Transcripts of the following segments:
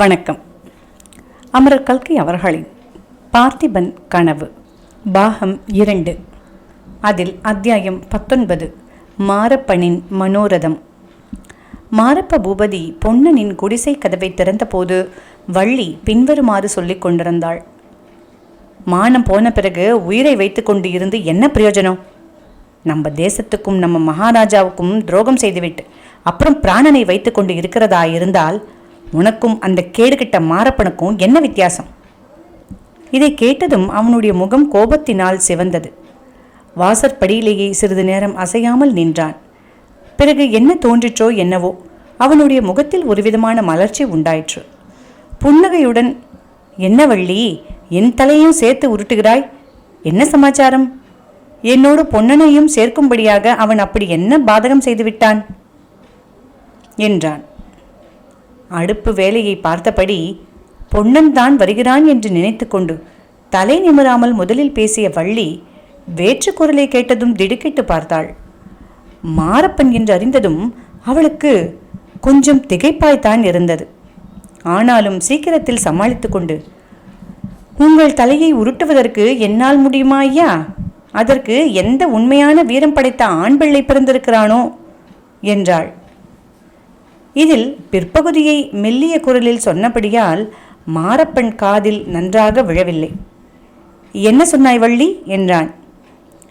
வணக்கம். அமரர் கல்கி அவர்களின் பார்த்திபன் கனவு பாகம் இரண்டு அதில் அத்தியாயம் பத்தொன்பது மாரப்பனின் மனோரதம். மாரப்ப பூபதி பொன்னனின் குடிசை கதவை திறந்தபோது வள்ளி பின்வருமாறு சொல்லிக் கொண்டிருந்தாள். மானம் போன பிறகு உயிரை வைத்துக்கொண்டு இருந்து என்ன பிரயோஜனம்? நம்ம தேசத்துக்கும் நம்ம மகாராஜாவுக்கும் துரோகம் செய்துவிட்டு அப்புறம் பிராணனை வைத்துக்கொண்டு இருக்கிறதா இருந்தால் உனக்கும் அந்த கேடுகட்ட மாரப்பனுக்கும் என்ன வித்தியாசம்? இதை கேட்டதும் அவனுடைய முகம் கோபத்தினால் சிவந்தது. வாசற்படியிலேயே சிறிது நேரம் அசையாமல் நின்றான். பிறகு என்ன தோன்றிற்றோ என்னவோ அவனுடைய முகத்தில் ஒரு விதமான மலர்ச்சி உண்டாயிற்று. புன்னகையுடன் என்ன வள்ளி என் தலையும் சேர்த்து உருட்டுகிறாய்? என்ன சமாச்சாரம்? என்னோடு பொன்னனையும் சேர்க்கும்படியாக அவன் அப்படி என்ன பாதகம் செய்துவிட்டான்? என்றான். அடுப்பு வேலையை பார்த்தபடி பொன்னன்தான் வருகிறான் என்று நினைத்துக்கொண்டு தலை நிமிராமல் முதலில் பேசிய வள்ளி வேற்று குரலை கேட்டதும் திடுக்கிட்டு பார்த்தாள். மாரப்பன் என்று அறிந்ததும் அவளுக்கு கொஞ்சம் திகைப்பாய்த்தான் இருந்தது. ஆனாலும் சீக்கிரத்தில் சமாளித்து கொண்டு உங்கள் தலையை உருட்டுவதற்கு என்னால் முடியுமா ஐயா? அதற்கு எந்த உண்மையான வீரம் படைத்த ஆண் பிள்ளை பிறந்திருக்கிறானோ? என்றாள். இதில் பிற்பகுதியை மெல்லிய குரலில் சொன்னபடியால் மாரப்பன் காதில் நன்றாக விழவில்லை. என்ன சொன்னாய் வள்ளி? என்றான்.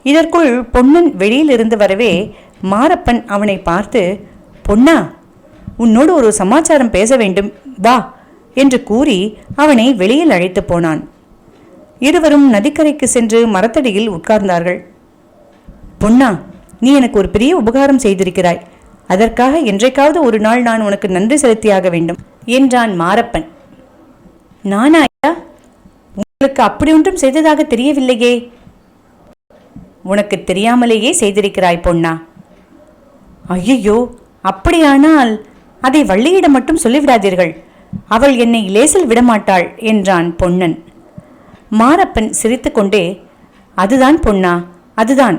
இதற்குள் பொன்னன் வெளியிலிருந்து வரவே மாரப்பன் அவனை பார்த்து பொன்னா உன்னோடு ஒரு சமாச்சாரம் பேச வேண்டும் வா என்று கூறி அவனை வெளியில் அழைத்து போனான். இருவரும் நதிக்கரைக்கு சென்று மரத்தடியில் உட்கார்ந்தார்கள். பொன்னா நீ எனக்கு ஒரு பெரிய உபகாரம் செய்திருக்கிறாய். அதற்காக என்றைக்காவது ஒரு நாள் நான் உனக்கு நன்றி செலுத்தியாக வேண்டும் என்றான் மாரப்பன். நானா ஐயா உங்களுக்கு அப்படி ஒன்றும் செய்ததாக தெரியவில்லையே. உனக்கு தெரியாமலேயே செய்திருக்கிறாய் பொன்னா. ஐயையோ அப்படியானால் அதை வள்ளியிடம் மட்டும் சொல்லிவிடாதீர்கள். அவள் என்னை லேசில் விடமாட்டாள் என்றான் பொன்னன். மாரப்பன் சிரித்துக்கொண்டே அதுதான் பொன்னா அதுதான்.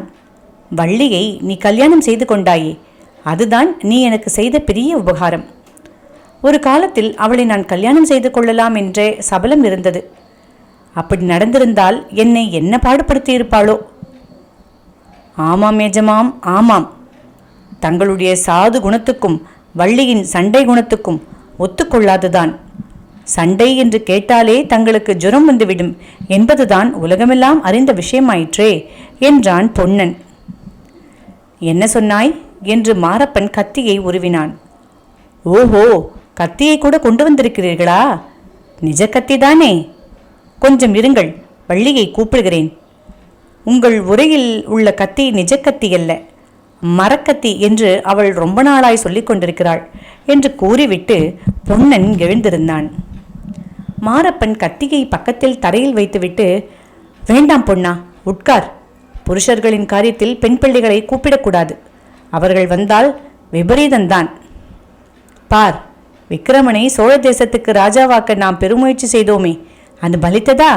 வள்ளியை நீ கல்யாணம் செய்து கொண்டாயே அதுதான் நீ எனக்கு செய்த பெரிய உபகாரம். ஒரு காலத்தில் அவளை நான் கல்யாணம் செய்து கொள்ளலாம் என்றே சபலம் இருந்தது. அப்படி நடந்திருந்தால் என்னை என்ன பாடுபடுத்தி இருப்பாளோ ஆமாம் எஜமாம் ஆமாம். தங்களுடைய சாது குணத்துக்கும் வள்ளியின் சண்டை குணத்துக்கும் ஒத்துக்கொள்ளாதுதான். சண்டை என்று கேட்டாலே தங்களுக்கு ஜுரம் வந்துவிடும். என்பதுதான் உலகமெல்லாம் அறிந்த விஷயமாயிற்றே என்றான் பொன்னன். என்ன சொன்னாய்? என்று மாரப்பன் கத்தியை உருவினான். ஓஹோ கத்தியை கூட கொண்டு வந்திருக்கிறீர்களா நிஜ கத்திதானே? கொஞ்சம் இருங்கள் வள்ளியை கூப்பிடுகிறேன். உங்கள் உரையில் உள்ள கத்தி நிஜ கத்தி அல்ல மரக்கத்தி என்று அவள் ரொம்ப நாளாய் சொல்லிக் கொண்டிருக்கிறாள் என்று கூறிவிட்டு பொன்னன் எழுந்திருந்தான். மாரப்பன் கத்தியை பக்கத்தில் தரையில் வைத்துவிட்டு வேண்டாம் பொன்னா உட்கார். புருஷர்களின் காரியத்தில் பெண் பிள்ளைகளை கூப்பிடக்கூடாது. அவர்கள் வந்தால் விபரீதம்தான். பார் விக்கிரமனை சோழ தேசத்துக்கு ராஜாவாக்க நாம் பெருமுயற்சி செய்தோமே அது பலித்ததா?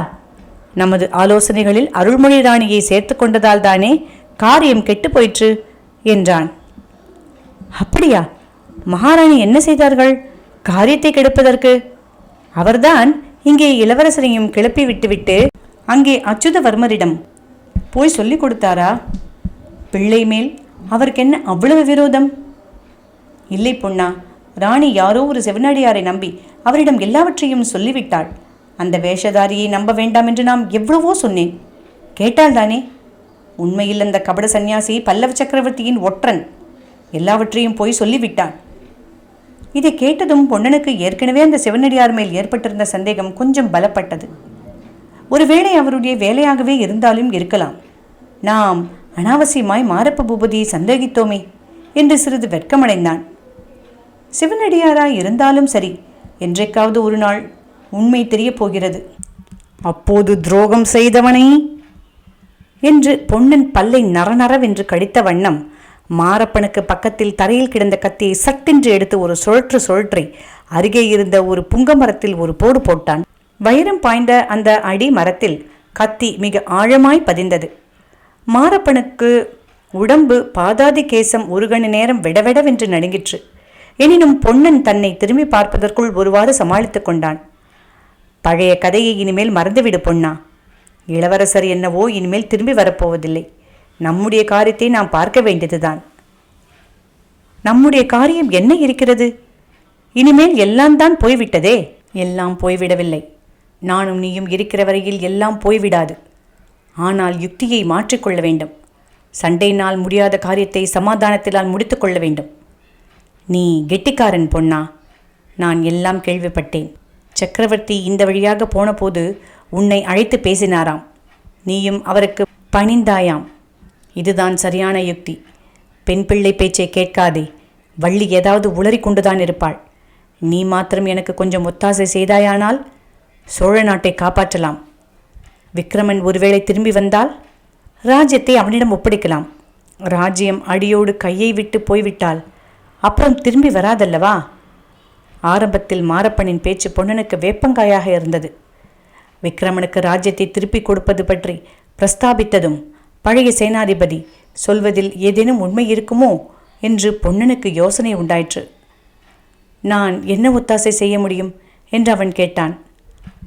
நமது ஆலோசனைகளில் அருள்மொழி ராணியை சேர்த்து கொண்டதால் தானே காரியம் கெட்டு போயிற்று என்றான். அப்படியா? மகாராணி என்ன செய்தார்கள்? காரியத்தை கெடுப்பதற்கு? அவர்தான் இங்கே இளவரசரையும் கிளப்பி விட்டுவிட்டு அங்கே அச்சுதவர்மரிடம் போய் சொல்லிக் கொடுத்தாரா? பிள்ளை மேல் அவருக்கு என்ன அவ்வளவு விரோதம்? இல்லை பொன்னா ராணி யாரோ ஒரு செவனடியாரை நம்பி அவரிடம் எல்லாவற்றையும் சொல்லிவிட்டாள். அந்த வேஷதாரியை நம்ப வேண்டாம் என்று நாம் எவ்வளவோ சொன்னேன். கேட்டால் தானே? உண்மையில் அந்த கபட சந்நியாசி பல்லவ சக்கரவர்த்தியின் ஒற்றன். எல்லாவற்றையும் போய் சொல்லிவிட்டான். இதை கேட்டதும் பொன்னனுக்கு ஏற்கனவே அந்த சிவனடியார் மேல் ஏற்பட்டிருந்த சந்தேகம் கொஞ்சம் பலப்பட்டது. ஒருவேளை அவருடைய வேலையாகவே இருந்தாலும் இருக்கலாம். நாம் அனாவசியமாய் மாரப்ப பூபதியை சந்தேகித்தோமே என்று சிறிது வெட்கமடைந்தான். சிவனடியாராய் இருந்தாலும் சரி என்றைக்காவது ஒரு நாள் உண்மை தெரியப் போகிறது. அப்போது துரோகம் செய்தவனை? என்று பொன்னன் பல்லை நரநரவென்று கடித்த வண்ணம் மாரப்பனுக்கு பக்கத்தில் தரையில் கிடந்த கத்தியை சட்டென்று எடுத்து ஒரு சுழற்று சுழற்றி அருகே இருந்த ஒரு புங்க மரத்தில் ஒரு போடு போட்டான். வைரம் பாய்ந்த அந்த அடி மரத்தில் கத்தி மிக ஆழமாய் பதிந்தது. மாரப்பனுக்கு உடம்பு பாதாதி கேசம் ஒரு கணி நேரம் விடவிடவென்று நடுங்கிற்று. எனினும் பொன்னன் தன்னை திரும்பி பார்ப்பதற்குள் ஒருவாறு சமாளித்துக் கொண்டான். பழைய கதையை இனிமேல் மறந்துவிடு பொன்னா. இளவரசர் என்னவோ இனிமேல் திரும்பி வரப்போவதில்லை. நம்முடைய காரியத்தை நாம் பார்க்க வேண்டியதுதான். நம்முடைய காரியம் என்ன இருக்கிறது? இனிமேல் எல்லாம் தான் போய்விட்டதே? எல்லாம் போய்விடவில்லை. நானும் நீயும் இருக்கிற வரையில் எல்லாம் போய்விடாது. ஆனால் யுக்தியை மாற்றிக்கொள்ள வேண்டும். சண்டையினால் முடியாத காரியத்தை சமாதானத்தினால் முடித்துக்கொள்ள வேண்டும். நீ கெட்டிக்காரன் பொன்னா. நான் எல்லாம் கேள்விப்பட்டேன். சக்கரவர்த்தி இந்த வழியாக போனபோது உன்னை அழைத்து பேசினாராம். நீயும் அவருக்கு பணிந்தாயாம். இதுதான் சரியான யுக்தி. பெண் பிள்ளை பேச்சை கேட்காதே. வள்ளி ஏதாவது உளறி கொண்டுதான் இருப்பாள். நீ மாத்திரம் எனக்கு கொஞ்சம் ஒத்தாசை செய்தாயானால் சோழ நாட்டை காப்பாற்றலாம். விக்ரமன் ஒருவேளை திரும்பி வந்தால்? ராஜ்யத்தை அவனிடம் ஒப்படைக்கலாம். ராஜ்யம் அடியோடு கையை விட்டு போய்விட்டால் அப்புறம் திரும்பி வராதல்லவா? ஆரம்பத்தில் மாரப்பனின் பேச்சு பொன்னனுக்கு வேப்பங்காயாக இருந்தது. விக்ரமனுக்கு ராஜ்யத்தை திருப்பிக் கொடுப்பது பற்றி பிரஸ்தாபித்ததும் பழைய சேனாதிபதி சொல்வதில் ஏதேனும் உண்மை இருக்குமோ என்று பொன்னனுக்கு யோசனை உண்டாயிற்று. நான் என்ன ஒத்தாசை செய்ய முடியும்? என்று அவன் கேட்டான்.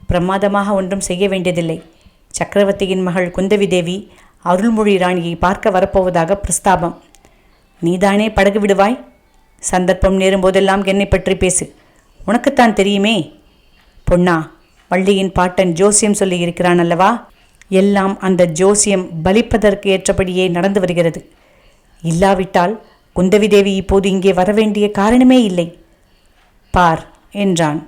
பிரமாதமாக ஒன்றும் செய்ய வேண்டியதில்லை. சக்கரவர்த்தியின் மகள் குந்தவி தேவி அருள்மொழி ராணியை பார்க்க வரப்போவதாக பிரஸ்தாபம். நீதானே படகு விடுவாய்? சந்தர்ப்பம் நேரும்போதெல்லாம் என்னை பற்றி பேசு. உனக்குத்தான் தெரியுமே. பொன்னா வள்ளியின் பாட்டன் ஜோசியம் சொல்லி இருக்கிறான் அல்லவா? எல்லாம் அந்த ஜோசியம் பலிப்பதற்கு ஏற்றபடியே நடந்து வருகிறது. இல்லாவிட்டால் குந்தவி தேவி இப்போது இங்கே வரவேண்டிய காரணமே இல்லை. பார் என்றான்.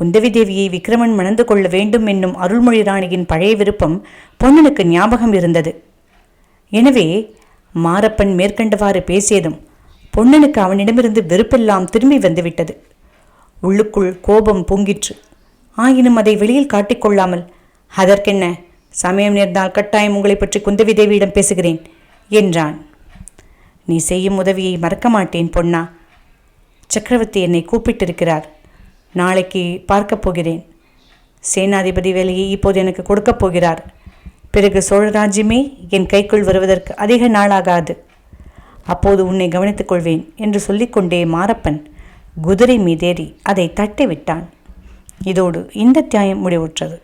குந்தவி தேவியை விக்ரமன் மணந்து கொள்ள வேண்டும் என்னும் அருள்மொழி ராணியின் பழைய விருப்பம் பொன்னனுக்கு ஞாபகம் இருந்தது. எனவே மாரப்பன் மேற்கண்டவாறு பேசியதும் பொன்னனுக்கு அவனிடமிருந்து வெறுப்பெல்லாம் திரும்பி வந்துவிட்டது. உள்ளுக்குள் கோபம் பொங்கிற்று. ஆயினும் அதை வெளியில் காட்டிக்கொள்ளாமல் அதற்கென்ன? சமயம் நேர்ந்தால் கட்டாயம் உங்களை பற்றி குந்தவி தேவியிடம் பேசுகிறேன் என்றான். நீ செய்யும் உதவியை மறக்க மாட்டேன் பொன்னா. சக்கரவர்த்தி என்னை கூப்பிட்டிருக்கிறார். நாளைக்கு பார்க்கப் போகிறேன். சேனாதிபதி வேலையை இப்போது எனக்கு கொடுக்கப் போகிறார். பிறகு சோழ ராஜ்யமே என் கைக்குள் வருவதற்கு அதிக நாளாகாது. அப்போது உன்னை கவனித்துக் கொள்வேன் என்று சொல்லிக்கொண்டே மாரப்பன் குதிரை மீதேறி அதை தட்டி விட்டான் இதோடு இந்த தியாயம் முடிவுற்றது.